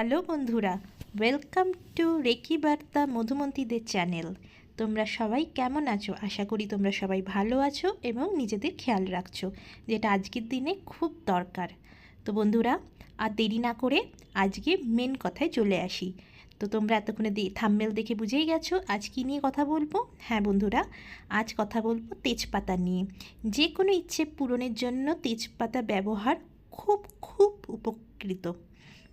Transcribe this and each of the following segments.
Hello বন্ধুরা, welcome to reiki বার্তা মধুমন্তীদের channel. তোমরা সবাই কেমন আছো? আশা করি তোমরা সবাই ভালো আছো এবং নিজেদের খেয়াল রাখছো, যেটা আজকের দিনে খুব দরকার। তো বন্ধুরা, আর দেরি না করে আজকে মেন কথায় চলে আসি। তো তোমরা এতক্ষণে থাম্বেল দেখে বুঝেই গেছো আজ কী নিয়ে কথা বলব? হ্যাঁ বন্ধুরা, আজ কথা বলব তেজপাতা নিয়ে। যে কোনো ইচ্ছে পূরণের জন্য তেজপাতা ব্যবহার খুব খুব উপকৃত।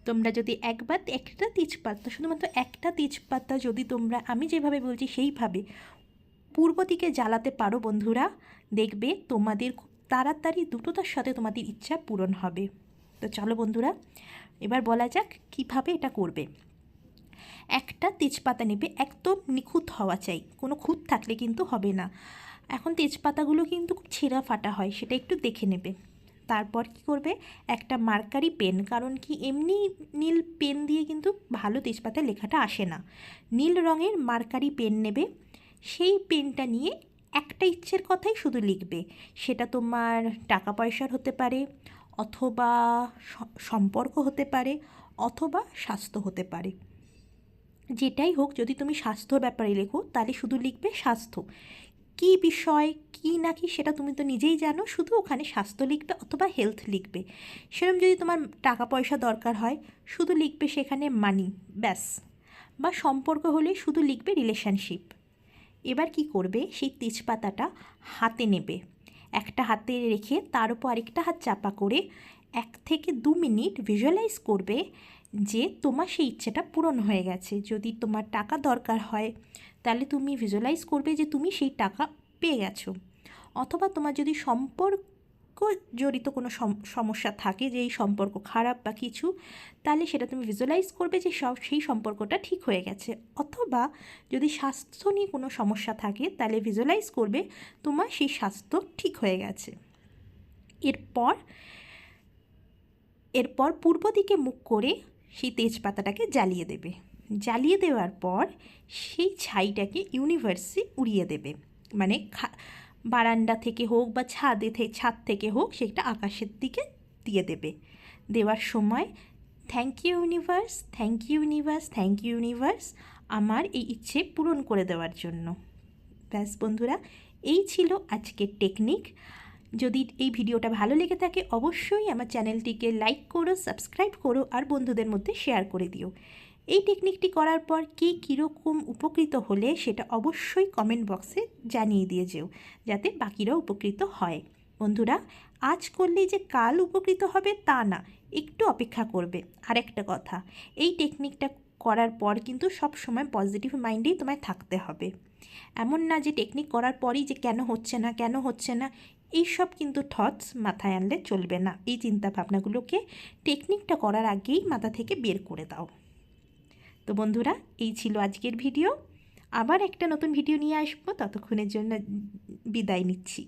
তোমরা যদি একবার একটা তেজপাতা, শুধুমাত্র একটা তেজপাতা যদি তোমরা, আমি যেভাবে বলছি সেইভাবে পূর্ব দিকে জ্বালাতে পারো বন্ধুরা, দেখবে তোমাদের খুব তাড়াতাড়ি দ্রুততার সাথে তোমাদের ইচ্ছা পূরণ হবে। তো চলো বন্ধুরা, এবার বলা যাক কীভাবে এটা করবে। একটা তেজপাতা নেবে, একদম নিখুঁত হওয়া চাই, কোনো খুঁত থাকলে কিন্তু হবে না। এখন তেজপাতাগুলো কিন্তু খুব ছেঁড়া ফাটা হয়, সেটা একটু দেখে নেবে। তারপর কি করবে? একটা মার্কারি পেন, কারণ কি এমনি নীল পেন দিয়ে কিন্তু ভালো তেজপাতায় লেখাটা আসে না। নীল রঙের মার্কারি পেন নেবে, সেই পেনটা নিয়ে একটা ইচ্ছের কথাই শুধু লিখবে। সেটা তোমার টাকা পয়সার হতে পারে, অথবা সম্পর্ক হতে পারে, অথবা স্বাস্থ্য হতে পারে। যেটাই হোক, যদি তুমি স্বাস্থ্যর ব্যাপারে লেখো, তাহলে শুধু লিখবে স্বাস্থ্য। কী বিষয়, কী না কি সেটা তুমি তো নিজেই জানো। শুধু ওখানে স্বাস্থ্য লিখবে অথবা হেলথ লিখবে। সেরকম যদি তোমার টাকা পয়সা দরকার হয়, শুধু লিখবে সেখানে মানি ব্যাস। বা সম্পর্ক হলে শুধু লিখবে রিলেশনশিপ এবার কি করবে, সেই তেজপাতাটা হাতে নেবে। একটা হাতে রেখে তার উপর আরেকটা হাত চাপা করে এক থেকে দু মিনিট ভিজুয়ালাইজ করবে যে তোমার সেই ইচ্ছেটা পূরণ হয়ে গেছে। যদি তোমার টাকা দরকার হয়, তাহলে তুমি ভিজুয়ালাইজ করবে যে তুমি সেই টাকা পেয়ে গেছো। অথবা তোমার যদি সম্পর্ক জড়িত কোনো সমস্যা থাকে যে এই সম্পর্ক খারাপ বা কিছু, তাহলে সেটা তুমি ভিজুয়ালাইজ করবে যে সব, সেই সম্পর্কটা ঠিক হয়ে গেছে। অথবা যদি স্বাস্থ্য নিয়ে কোনো সমস্যা থাকে, তাহলে ভিজুয়ালাইজ করবে তোমার সেই স্বাস্থ্য ঠিক হয়ে গেছে। এরপর এরপর পূর্ব দিকে মুখ করে সেই তেজপাতাটাকে জ্বালিয়ে দেবে। জ্বালিয়ে দেওয়ার পর সেই ছাইটাকে ইউনিভার্সে উড়িয়ে দেবে। মানে বারান্দা থেকে হোক বা ছাদে ছাদ থেকে হোক সেটা আকাশের দিকে দিয়ে দেবে। দেওয়ার সময় thank you universe thank you universe thank you universe আমার এই ইচ্ছে পূরণ করে দেওয়ার জন্য। ব্যাস বন্ধুরা, এই ছিল আজকের টেকনিক যদি এই ভিডিওটা ভালো লেগে থাকে, অবশ্যই আমার চ্যানেলটিকে লাইক করো, সাবস্ক্রাইব করো আর বন্ধুদের মধ্যে শেয়ার করে দিও। এই টেকনিকটি করার পর কে কীরকম উপকৃত হলে সেটা অবশ্যই কমেন্ট বক্সে জানিয়ে দিয়ে যেও, যাতে বাকিরাও উপকৃত হয়। বন্ধুরা, আজ করলে যে কাল উপকৃত হবে তা না, একটু অপেক্ষা করবে। আর একটা কথা, এই টেকনিকটা করার পর কিন্তু সব সময় পজিটিভ মাইন্ডেই তোমায় থাকতে হবে। এমন না যে টেকনিক করার পরই যে কেন হচ্ছে না, কেন হচ্ছে না এইসব কিন্তু থটস মাথায় আনলে চলবে না। এই চিন্তা ভাবনাগুলোকে টেকনিকটা করার আগেই মাথা থেকে বের করে দাও। তো বন্ধুরা, এই ছিল আজকের ভিডিও আবার একটা নতুন ভিডিও নিয়ে আসব। ততক্ষণের জন্য বিদায় নিচ্ছি।